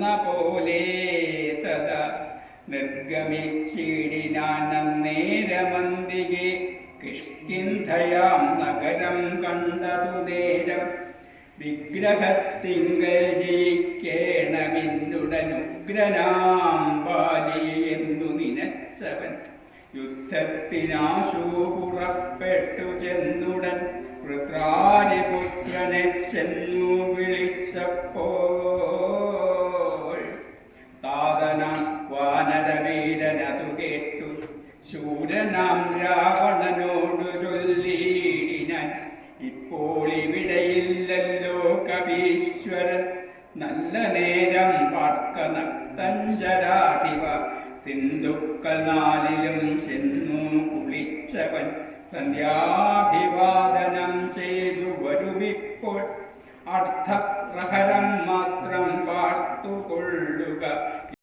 കടന്ന പോലെ തഥ നിർഗമിച്ചിടിനാനേരമന്തികെ കിഷ്കിന്ധയാം നഗരം കണ്ടതു നേരം വിഗ്രഹത്തിങ്കൽ ജയിക്കേണമിന്നുടനുഗ്രനാം എന്നു നിനച്ചവൻ യുദ്ധത്തിനാശു പുറപ്പെട്ടു ചെന്നുടൻ വൃത്രാരിപുത്രനെ ചെന്നു വിളിച്ചപ്പോൾ ശൂരനാം രാവണനോട് ചൊല്ലിയിടിനാൻ ഇപ്പോൾ ഇവിടെയില്ലല്ലോ കവീശ്വരൻ നല്ല നേരം പാർക്ക നക്തഞ്ചരാധിവ സിന്ധുക്കൾ നാലിലും ചെന്നു കുളിച്ചവൻ. സന്ധ്യാഭിവാദനം ചെയ്തു വരുവിപ്പോൾ. അർത്ഥപ്രഹരം മത